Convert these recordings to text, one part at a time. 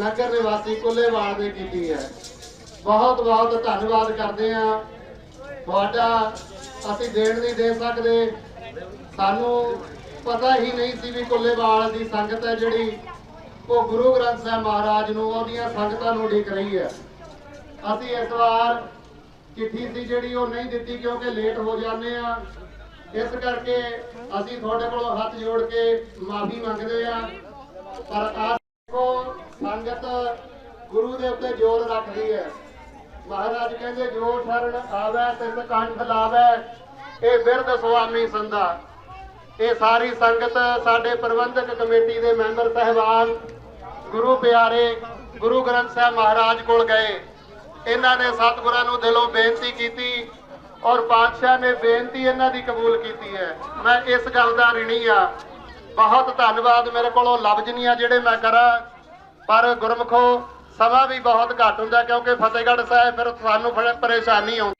ਨਗਰ ਨਿਵਾਸੀ ਕੁੱਲੇਵਾਲ ਨੇ ਕੀਤੀ ਹੈ। ਬਹੁਤ ਬਹੁਤ ਧੰਨਵਾਦ ਕਰਦੇ ਆ ਤੁਹਾਡਾ ਅਸੀਂ ਦੇਣ ਨਹੀਂ ਦੇ ਸਕਦੇ। ਸਾਨੂੰ ਪਤਾ ਹੀ ਨਹੀਂ ਸੀ ਵੀ ਕੁੱਲੇਵਾਲ ਦੀ ਸੰਗਤ ਹੈ ਜਿਹੜੀ। ਉਹ ਗੁਰੂ ਗ੍ਰੰਥ ਸਾਹਿਬ ਮਹਾਰਾਜ ਨੂੰ ਉਹਦੀਆਂ ਸੰਗਤਾਂ ਨੂੰ ਉਡੀਕ ਰਹੀ ਹੈ। ਅਸੀਂ ਇਸ ਵਾਰ ਚਿੱਠੀ ਸੀ ਜਿਹੜੀ ਉਹ ਨਹੀਂ ਦਿੱਤੀ ਕਿਉਂਕਿ ਲੇਟ ਹੋ ਜਾਂਦੇ ਆ ਇਸ ਕਰਕੇ ਅਸੀਂ ਤੁਹਾਡੇ ਕੋਲੋਂ ਹੱਥ ਜੋੜ ਕੇ ਮਾਫੀ ਮੰਗਦੇ ਆ ਪਰ ਆਹ ਸੰਗਤ ਗੁਰੂ ਦੇ ਉੱਤੇ ਜ਼ੋਰ ਰੱਖਦੀ ਹੈ। ਮਹਾਰਾਜ ਕਹਿੰਦੇ, ਜੋ ਸ਼ਰਨ ਆਵੇ ਤਿਸ ਕੰਠ ਲਾਵੇ। ਇਹ ਬਿਰਧ ਸੁਆਮੀ ਸੰਦਾ ਇਹ ਸਾਰੀ ਸੰਗਤ ਸਾਡੇ ਪ੍ਰਬੰਧਕ ਕਮੇਟੀ ਦੇ ਮੈਂਬਰ ਸਹਿਬਾਨ ਗੁਰੂ ਪਿਆਰੇ ਗੁਰੂ ਗ੍ਰੰਥ ਸਾਹਿਬ ਮਹਾਰਾਜ ਕੋਲ ਗਏ। ਇਹਨਾਂ ਨੇ ਸਤਿਗੁਰਾਂ ਨੂੰ ਦਿਲੋਂ ਬੇਨਤੀ ਕੀਤੀ ਔਰ ਪਾਤਸ਼ਾਹ ਨੇ ਬੇਨਤੀ ਇਹਨਾਂ ਦੀ ਕਬੂਲ ਕੀਤੀ ਹੈ। ਮੈਂ ਇਸ ਗੱਲ ਦਾ ਰਿਣੀ ਆ ਬਹੁਤ ਧੰਨਵਾਦ ਮੇਰੇ ਕੋਲੋਂ ਲਫ਼ਜ਼ ਨਹੀਂ ਆ ਜਿਹੜੇ ਮੈਂ ਕਰਾਂ, ਪਰ ਗੁਰਮਖੋ ਸਮਾਂ ਵੀ ਬਹੁਤ ਘੱਟ ਹੁੰਦਾ ਕਿਉਂਕਿ ਫਤਿਹਗੜ੍ਹ ਸਾਹਿਬ ਫਿਰ ਸਾਨੂੰ ਪਰੇਸ਼ਾਨੀ ਆਉਂਦੀ।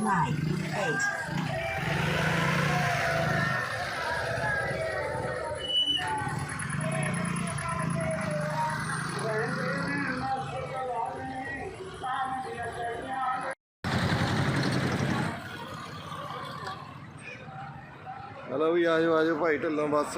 Nine, eight. ਹਲੋ ਵੀ ਆਜੋ ਆਜੋ ਭਾਈ ਢੱਲੋਂ ਬਸ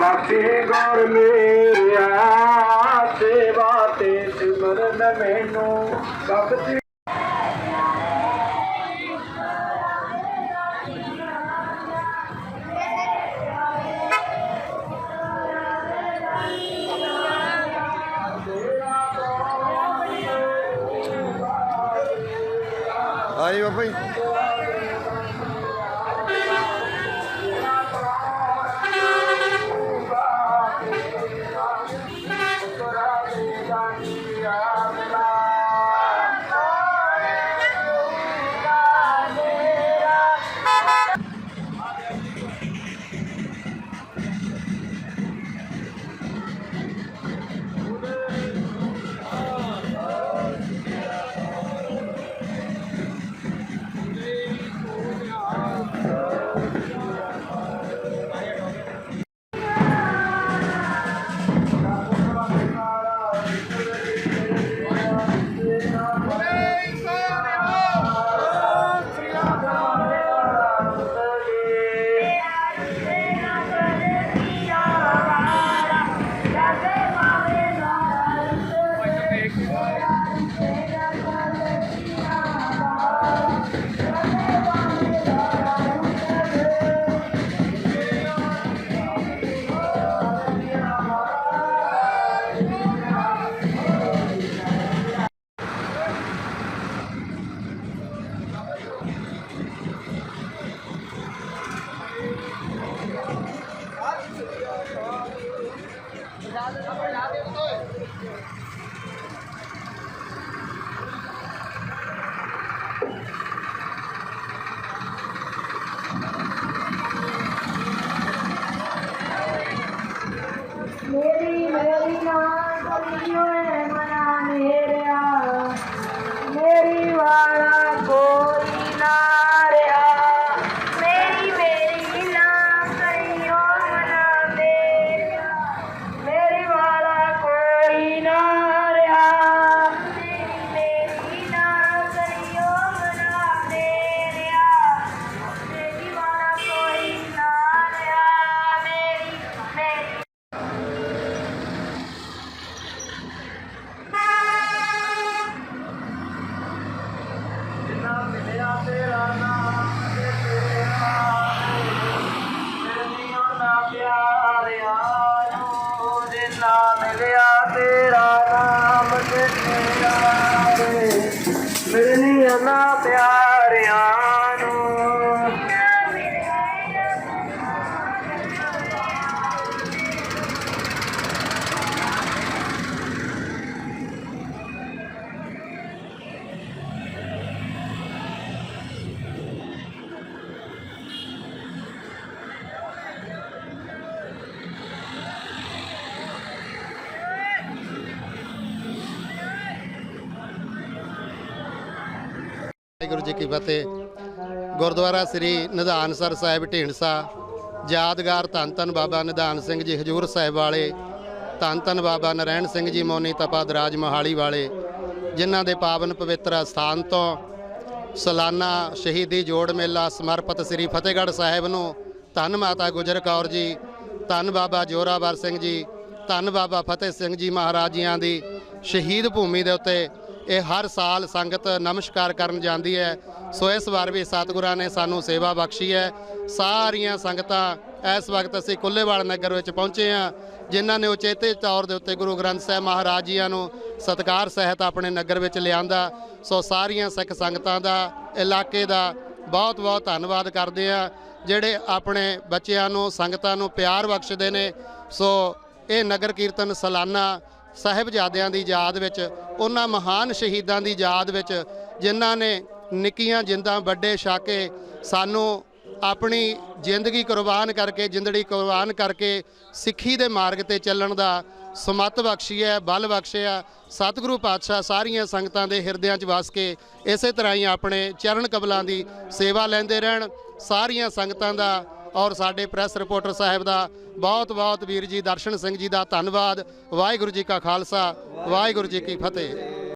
ਸੇ ਗੁਰ ਮੇਰਿਆ ਸੇਵਾ ਤੇ ਸਿਮਰਨ ਮੈਨੂੰ ਬਖਸ਼ ਆਈ ਬਾਬਾ ਵਾਹਿਗੁਰੂ ਜੀ ਕੀ ਫਤਿਹ। ਗੁਰਦੁਆਰਾ ਸ੍ਰੀ ਨਿਧਾਨਸਰ ਸਾਹਿਬ ਢੀਂਡਸਾ, ਯਾਦਗਾਰ ਧੰਨ ਧੰਨ ਬਾਬਾ ਨਿਧਾਨ ਸਿੰਘ ਜੀ ਹਜੂਰ ਸਾਹਿਬ ਵਾਲੇ, ਧੰਨ ਧੰਨ ਬਾਬਾ ਨਰੈਣ ਸਿੰਘ ਜੀ ਮੋਨੀ ਤਪਾ ਦਰਾਜ ਮੋਹਾਲੀ ਵਾਲੇ, ਜਿਨ੍ਹਾਂ ਦੇ ਪਾਵਨ ਪਵਿੱਤਰ ਸਥਾਨ ਤੋਂ ਸਾਲਾਨਾ ਸ਼ਹੀਦੀ ਜੋੜ ਮੇਲਾ ਸਮਰਪਿਤ ਸ੍ਰੀ ਫਤਿਹਗੜ੍ਹ ਸਾਹਿਬ ਨੂੰ ਧੰਨ ਮਾਤਾ ਗੁਜਰ ਕੌਰ ਜੀ, ਧੰਨ ਬਾਬਾ ਜੋਰਾਵਰ ਸਿੰਘ ਜੀ, ਧੰਨ ਬਾਬਾ ਫਤਿਹ ਸਿੰਘ ਜੀ ਮਹਾਰਾਜ ਜੀਆਂ ਦੀ ਸ਼ਹੀਦ ਭੂਮੀ ਦੇ ਉੱਤੇ ਇਹ ਹਰ ਸਾਲ ਸੰਗਤ ਨਮਸਕਾਰ ਕਰਨ ਜਾਂਦੀ ਹੈ। ਸੋ ਇਸ ਵਾਰ ਵੀ ਸਤਿਗੁਰਾਂ ਨੇ ਸਾਨੂੰ ਸੇਵਾ ਬਖਸ਼ੀ ਹੈ। ਸਾਰੀਆਂ ਸੰਗਤਾਂ ਇਸ ਵਕਤ ਅਸੀਂ ਕੁੱਲੇਵਾਲ ਨਗਰ ਵਿੱਚ ਪਹੁੰਚੇ ਹਾਂ, ਜਿਨ੍ਹਾਂ ਨੇ ਉਚੇਤੇ ਤੌਰ ਦੇ ਉੱਤੇ ਗੁਰੂ ਗ੍ਰੰਥ ਸਾਹਿਬ ਮਹਾਰਾਜ ਜੀਆਂ ਨੂੰ ਸਤਿਕਾਰ ਸਹਿਤ ਆਪਣੇ ਨਗਰ ਵਿੱਚ ਲਿਆਂਦਾ। ਸੋ ਸਾਰੀਆਂ ਸਿੱਖ ਸੰਗਤਾਂ ਦਾ, ਇਲਾਕੇ ਦਾ ਬਹੁਤ ਬਹੁਤ ਧੰਨਵਾਦ ਕਰਦੇ ਆ ਜਿਹੜੇ ਆਪਣੇ ਬੱਚਿਆਂ ਨੂੰ, ਸੰਗਤਾਂ ਨੂੰ ਪਿਆਰ ਬਖਸ਼ਦੇ ਨੇ। ਸੋ ਇਹ ਨਗਰ ਕੀਰਤਨ ਸਾਲਾਨਾ ਸਾਹਿਬਜ਼ਾਦਿਆਂ ਦੀ ਯਾਦ ਵਿੱਚ, ਉਹਨਾਂ ਮਹਾਨ ਸ਼ਹੀਦਾਂ ਦੀ ਯਾਦ ਵਿੱਚ, ਜਿਨ੍ਹਾਂ ਨੇ ਨਿੱਕੀਆਂ ਜਿੰਦਾਂ, ਵੱਡੇ ਛਾਕੇ ਸਾਨੂੰ ਆਪਣੀ ਜ਼ਿੰਦਗੀ ਕੁਰਬਾਨ ਕਰਕੇ, ਜਿੰਦੜੀ ਕੁਰਬਾਨ ਕਰਕੇ ਸਿੱਖੀ ਦੇ ਮਾਰਗ ਤੇ ਚੱਲਣ ਦਾ ਸਮਤ ਬਖਸ਼ੀ ਹੈ ਬਲ ਬਖਸ਼ਿਆ। ਸਤਿਗੁਰੂ ਪਾਤਸ਼ਾਹ ਸਾਰੀਆਂ ਸੰਗਤਾਂ ਦੇ ਹਿਰਦਿਆਂ 'ਚ ਵਸ ਕੇ ਇਸੇ ਤਰ੍ਹਾਂ ਹੀ ਆਪਣੇ ਚਰਨ ਕਬਲਾਂ ਦੀ ਸੇਵਾ ਲੈਂਦੇ ਰਹਿਣ। ਸਾਰੀਆਂ ਸੰਗਤਾਂ ਦਾ ਔਰ ਸਾਡੇ ਪ੍ਰੈਸ ਰਿਪੋਰਟਰ ਸਾਹਿਬ ਦਾ ਬਹੁਤ ਬਹੁਤ ਵੀਰ ਜੀ ਦਰਸ਼ਨ ਸਿੰਘ ਜੀ ਦਾ ਧੰਨਵਾਦ। ਵਾਹਿਗੁਰੂ ਜੀ ਕਾ ਖਾਲਸਾ, ਵਾਹਿਗੁਰੂ ਜੀ ਕੀ ਫਤਿਹ।